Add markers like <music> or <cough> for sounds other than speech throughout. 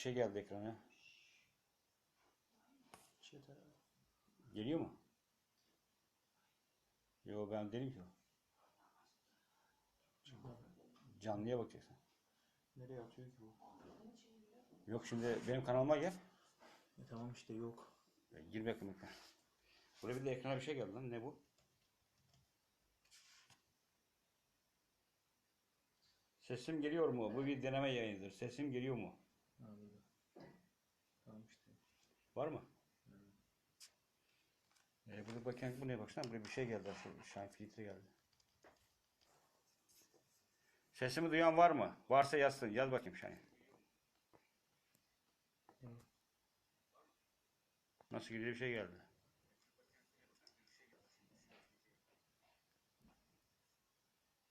bir şey geldi ekrana. Geliyor mu? Yo ben dedim ki o. Canlıya bakacaksın. Nereye atıyor ki bu? Yok şimdi benim kanalıma gel. E tamam işte yok. E, Gir bakayım ekrana. Buraya bir de ekrana bir şey geldi lan. Ne bu? Sesim geliyor mu? Bu bir deneme yayınıdır. Sesim geliyor mu? Var mı? Ee, burada bakayım bu ne baksana buraya bir şey geldi. Şu shine filtre geldi. Sesimi duyan var mı? Varsa yazsın. Yaz bakayım Şahin. Evet. Nasıl gidiyor bir şey geldi.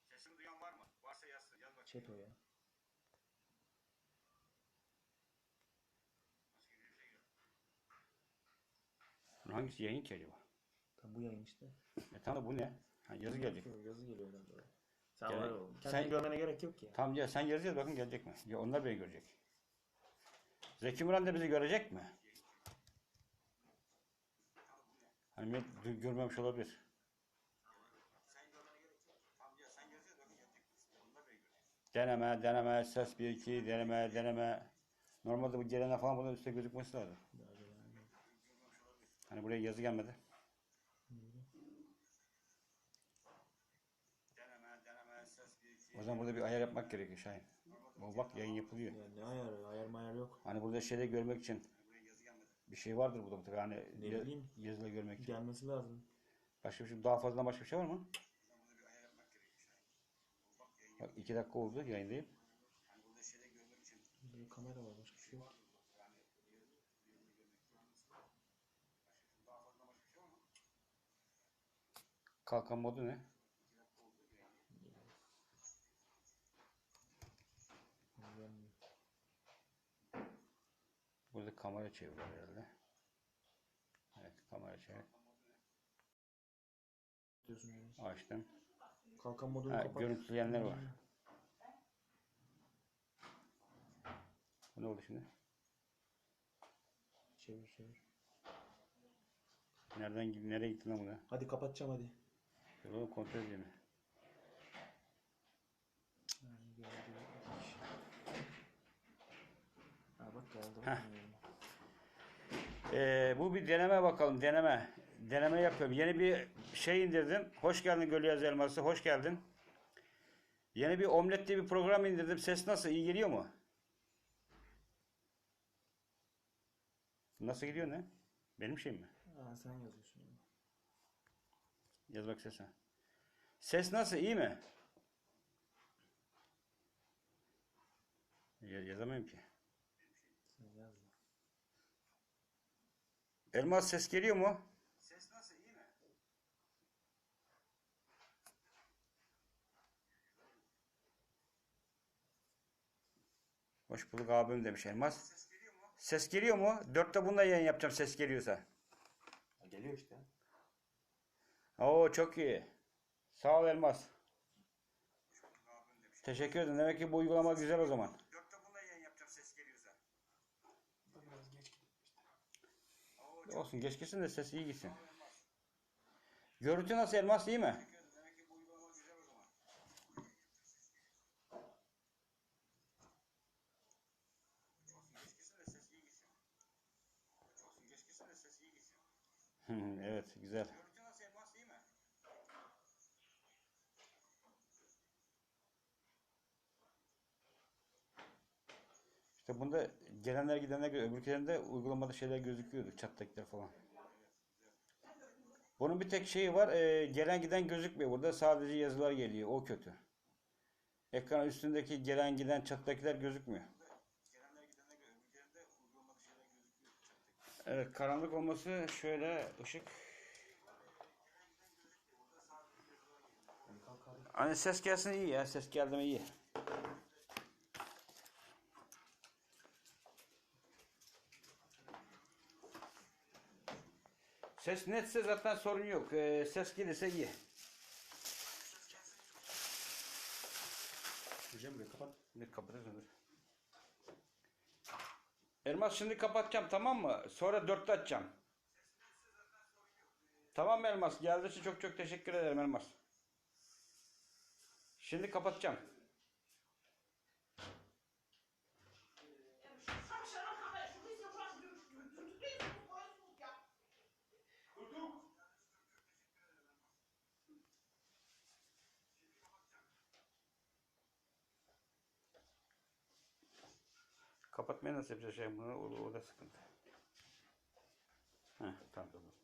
Sesimi duyan var mı? Varsa yazsın. Yaz bakayım. Chat o ya. Hangisi yayın ki acaba? Tam bu yayın işte. E tamam da bu ne? Ha, yazı gelecek. Yazı geliyor herhalde. Sen Gel- var oğlum. Kendini Sen- görmene gerek yok ki. Tamam ya sen yazı yaz bakın gelecek mi? Ya onlar beni görecek. Zeki Müren de bizi görecek mi? Hani millet görmemiş olabilir. Deneme, deneme, ses 1 2, deneme, deneme. Normalde bu gelene falan bunun üstte gözükmesi lazım. Gelen- Hani buraya yazı gelmedi. O zaman burada bir ayar yapmak gerekiyor Şahin. O bak yayın yapılıyor. Ya ne ayarı? Ayar mayar yok. Hani burada şeyde görmek için bir şey vardır burada mutlaka. Hani Ne ya- bileyim. yazılı görmek için. Gelmesi lazım. Başka bir şey, daha fazladan başka bir şey var mı? Bak iki dakika oldu yayındayım. Bir kamera var başka bir şey yok. Kalkan modu ne? Burada kamera çeviriyor herhalde. Evet kamera çevir. Açtım. Kalkan modunu Ha, kapat. görüntüleyenler var. Bu ne oldu şimdi? Çevir çevir. Nereden nereye gitti lan bu da? Hadi kapatacağım hadi. Oğlum kontrol edeyim. Ha bak geldi. Heh. Ee, bu bir deneme bakalım deneme. Deneme yapıyorum. Yeni bir şey indirdim. Hoş geldin Gölüyaz Elması. Hoş geldin. Yeni bir omlet diye bir program indirdim. Ses nasıl? İyi geliyor mu? Nasıl gidiyor ne? Benim şeyim mi? Ha, sen yazıyorsun. Yaz bak sese. Ses nasıl? İyi mi? Ya- yazamıyorum ki. Elmas ses geliyor mu? Ses nasıl? İyi mi? Hoş bulduk abim demiş Elmas. Ses geliyor mu? Ses geliyor mu? Dörtte bununla yayın yapacağım ses geliyorsa. Geliyor işte. Oo çok iyi. Sağ ol Elmas. Teşekkür ederim. Demek ki bu uygulama güzel o zaman. Dörtte bununla yayın yapacağım ses geliyorsa. Biraz geç. Olsun geç gitsin de ses iyi gitsin. Görüntü nasıl Elmas iyi mi? <laughs> Evet güzel. İşte bunda gelenler gidenler göre öbürkilerinde uygulamada şeyler gözüküyordu. Çattaklar falan. Bunun bir tek şeyi var. e, gelen giden gözükmüyor. Burada sadece yazılar geliyor. O kötü. Ekran üstündeki gelen giden çattakiler gözükmüyor. Evet karanlık olması şöyle ışık. Hani ses gelsin iyi ya. Ses geldi mi iyi. Ses netse zaten sorun yok. Ee, ses gelirse iyi. Hocam burayı kapat. Ne dur. Elmas şimdi kapatacağım tamam mı? Sonra dörtte açacağım. Tamam Elmas. Geldiği için çok çok teşekkür ederim Elmas. Şimdi kapatacağım. Kapatmayı nasıl yapacağız şey bunu? O, o da sıkıntı. Heh, tamam tamam.